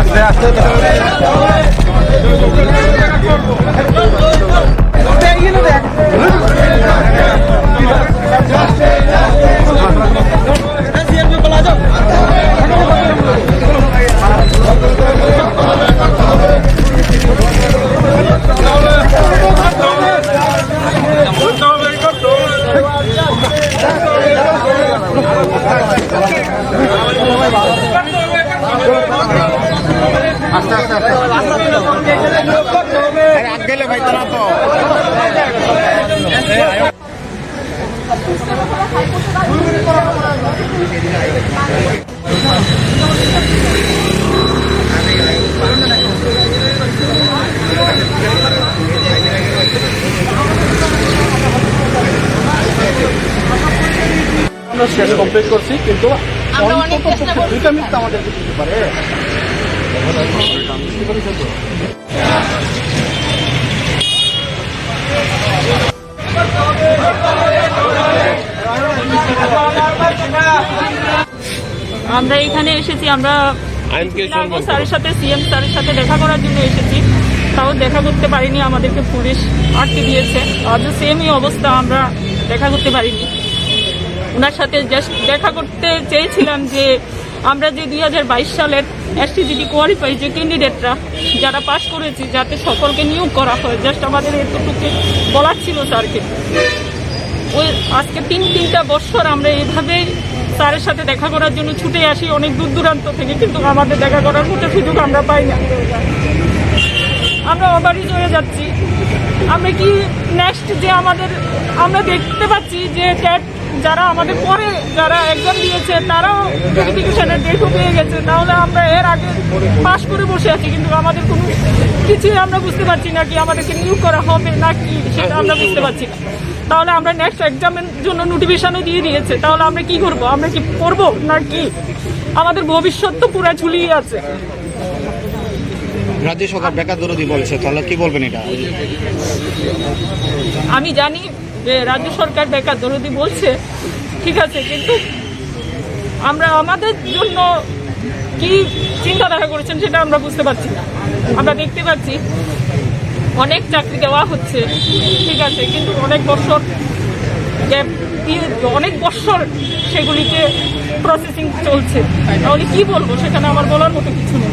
আস্তে আস্তে আমরা শেষ কমপ্লিট করছি কিন্তু আমরা অনেক চেষ্টা করছি। দুইটা মিনিট আমাদেরকে দিতে পারে। আমরা এখানে এসেছি আমরা স্যারের সাথে সিএম স্যারের সাথে দেখা করার জন্য এসেছি। তাও দেখা করতে পারিনি আমাদেরকে পুলিশ আটকে দিয়েছে। আজও সেমই অবস্থা আমরা দেখা করতে পারিনি। ওনার সাথে দেখা করতে চেয়েছিলাম যে আমরা যে দুই হাজার বাইশ সালের এসটিজিটি কোয়ালিফাই যে ক্যান্ডিডেটরা যারা পাশ করেছি, যাতে সকলকে নিয়োগ করা হয়। জাস্ট আমাদের এতটুকু বলার ছিল স্যারকে। ওই আজকে তিন তিনটা বছর আমরা এইভাবেই স্যারের সাথে দেখা করার জন্য ছুটে আসি, অনেক দূর দূরান্ত থেকে, কিন্তু আমাদের দেখা করার মতো সুযোগ আমরা পাই না। আমরা অবারিশ হয়ে যাচ্ছি। আমরা কি নেক্সট যে আমাদের আমরা দেখতে পাচ্ছি যে ট্যাট যারা আমাদের পরে যারা এক্সাম দিয়েছে তারাও ভেরিফিকেশনের ডেটও পেয়ে গেছে। তাহলে আমরা এর আগে পাস করে বসে আছি কিন্তু আমাদের কোনো কিছুই আমরা বুঝতে পারছি না কি আমাদেরকে নিয়োগ করা হবে না কি সেটা আমরা বুঝতে পারছি না। তাহলে আমরা নেক্সট এক্সামের জন্য নোটিফিকেশনও দিয়ে দিয়েছে। তাহলে আমরা কি করব? আমরা কি পড়ব না কি? আমাদের ভবিষ্যৎ তো পুরো ঝুলিয়ে আছে। রাজ্য সরকার বেকার দরদি বলছে তাহলে কি বলবেন এটা? আমি জানি যে রাজ্য সরকার বেকার দরদি বলছে, ঠিক আছে, কিন্তু আমরা আমাদের জন্য কি চিন্তাধারা করেছেন সেটা আমরা বুঝতে পারছি না। আমরা দেখতে পাচ্ছি অনেক চাকরি দেওয়া হচ্ছে, ঠিক আছে, কিন্তু অনেক বছর অনেক বছর সেগুলিকে প্রসেসিং চলছে। তাহলে কি বলব, সেখানে আমার বলার মতো কিছু নেই।